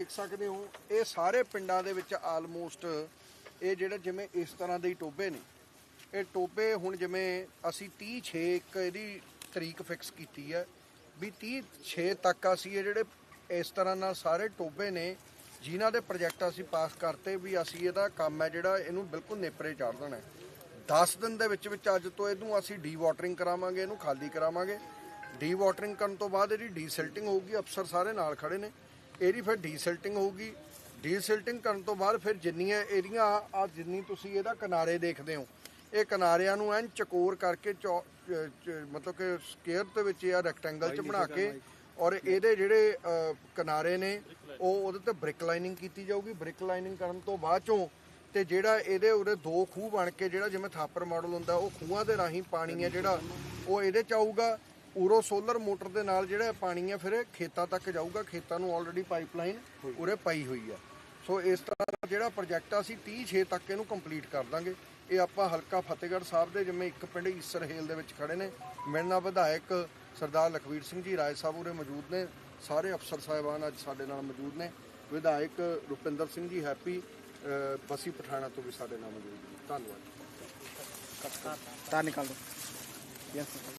ਦੇਖ ਸਕਦੇ ਹੋ, ਇਹ ਸਾਰੇ ਪਿੰਡਾਂ ਦੇ ਵਿੱਚ ਆਲਮੋਸਟ ਇਹ ਜਿਹੜੇ ਜਿਵੇਂ ਇਸ ਤਰ੍ਹਾਂ ਦੇ ਹੀ ਟੋਬੇ ਨੇ। ਇਹ ਟੋਬੇ ਹੁਣ ਜਿਵੇਂ ਅਸੀਂ 30 6 ਇੱਕ ਇਹਦੀ ਤਰੀਕ ਫਿਕਸ ਕੀਤੀ ਹੈ ਵੀ 30 6 ਤੱਕ ਅਸੀਂ ਇਹ ਜਿਹੜੇ ਇਸ ਤਰ੍ਹਾਂ ਨਾਲ ਸਾਰੇ ਟੋਬੇ ਨੇ, ਜਿਨ੍ਹਾਂ ਦੇ ਪ੍ਰੋਜੈਕਟ ਅਸੀਂ ਪਾਸ ਕਰਤੇ ਵੀ ਅਸੀਂ ਇਹਦਾ ਕੰਮ ਹੈ ਜਿਹੜਾ ਇਹਨੂੰ ਬਿਲਕੁਲ ਨੇਪਰੇ ਚਾੜ ਦੇਣਾ ਹੈ। 10 ਦਿਨ ਦੇ ਵਿੱਚ ਵਿੱਚ ਅੱਜ ਤੋਂ ਇਹਨੂੰ ਅਸੀਂ ਡੀ ਵਾਟਰਿੰਗ ਕਰਾਵਾਂਗੇ, ਇਹਨੂੰ ਖਾਲੀ ਕਰਾਵਾਂਗੇ। ਡੀ ਵਾਟਰਿੰਗ ਕਰਨ ਤੋਂ ਬਾਅਦ ਇਹਦੀ ਡੀਸਿਲਟਿੰਗ ਹੋਊਗੀ, ਅਫਸਰ ਸਾਰੇ ਨਾਲ ਖੜੇ ਨੇ। ਇਹਦੀ ਫਿਰ ਡੀਸਿਲਟਿੰਗ ਹੋਊਗੀ। ਡੀਸਿਲਟਿੰਗ ਕਰਨ ਤੋਂ ਬਾਅਦ ਫਿਰ ਜਿੰਨੀਆਂ ਏਰੀਆਂ ਆ ਜਿੰਨੀ ਤੁਸੀਂ ਇਹਦਾ ਕਿਨਾਰੇ ਦੇਖਦੇ ਹੋ ਇਹ ਕਿਨਾਰਿਆਂ ਨੂੰ ਐਨ ਚਕੋਰ ਕਰਕੇ ਮਤਲਬ ਕਿ ਸਕੁਅਰ ਦੇ ਵਿੱਚ ਜਾਂ ਰੈਕਟੈਂਗਲ ਚ ਬਣਾ ਕੇ ਔਰ ਇਹਦੇ ਜਿਹੜੇ ਕਿਨਾਰੇ ਨੇ ਉਹ ਉਹਦੇ ਤੇ ਬ੍ਰਿਕ ਲਾਈਨਿੰਗ ਕੀਤੀ ਜਾਊਗੀ। ਬ੍ਰਿਕ ਲਾਈਨਿੰਗ ਕਰਨ ਤੋਂ ਬਾਅਦ ਚੋਂ ਤੇ ਜਿਹੜਾ ਇਹਦੇ ਉਰੇ ਦੋ ਖੂਹ ਬਣ ਕੇ ਜਿਹੜਾ ਜਿਵੇਂ ਥਾਪਰ ਮਾਡਲ ਹੁੰਦਾ ਉਹ ਖੂਹਾਂ ਦੇ ਰਾਹੀਂ ਪਾਣੀ ਹੈ ਜਿਹੜਾ ਉਹ ਇਹਦੇ ਚ ਆਊਗਾ। ਉਰੋ ਸੋਲਰ ਮੋਟਰ ਦੇ ਨਾਲ ਜਿਹੜਾ ਪਾਣੀ ਹੈ ਫਿਰ ਖੇਤਾਂ ਤੱਕ ਜਾਊਗਾ। ਖੇਤਾਂ ਨੂੰ ਆਲਰੇਡੀ ਪਾਈਪਲਾਈਨ ਉਰੇ ਪਾਈ ਹੋਈ ਆ ਸੋ ਇਸ ਤਰ੍ਹਾਂ ਜਿਹੜਾ ਪ੍ਰੋਜੈਕਟ ਆ ਸੀ 36 ਤੱਕ ਇਹਨੂੰ ਕੰਪਲੀਟ ਕਰ ਦਾਂਗੇ। ਇਹ ਆਪਾਂ ਹਲਕਾ ਫਤਿਹਗੜ੍ਹ ਸਾਹਿਬ ਦੇ ਜਿਵੇਂ ਇੱਕ ਪਿੰਡ ਈਸਰ ਹੇਲ ਦੇ ਵਿੱਚ ਖੜੇ ਨੇ। ਮੇਰੇ ਨਾਲ ਵਿਧਾਇਕ ਸਰਦਾਰ ਲਖਵੀਰ ਸਿੰਘ ਜੀ ਰਾਏ ਸਾਹਿਬ ਉਰੇ ਮੌਜੂਦ ਨੇ। ਸਾਰੇ ਅਫਸਰ ਸਾਹਿਬਾਨ ਅੱਜ ਸਾਡੇ ਨਾਲ ਮੌਜੂਦ ਨੇ। ਵਿਧਾਇਕ ਰੁਪਿੰਦਰ ਸਿੰਘ ਜੀ ਹੈਪੀ ਬਸੀ ਪਠਾਣਾ ਤੋਂ ਵੀ ਸਾਡੇ ਨਾਲ ਮੌਜੂਦ ਨੇ। ਧੰਨਵਾਦ। ਕੱਟ ਤਾਂ ਨਿਕਾਲ ਦੋ ਯੈਸ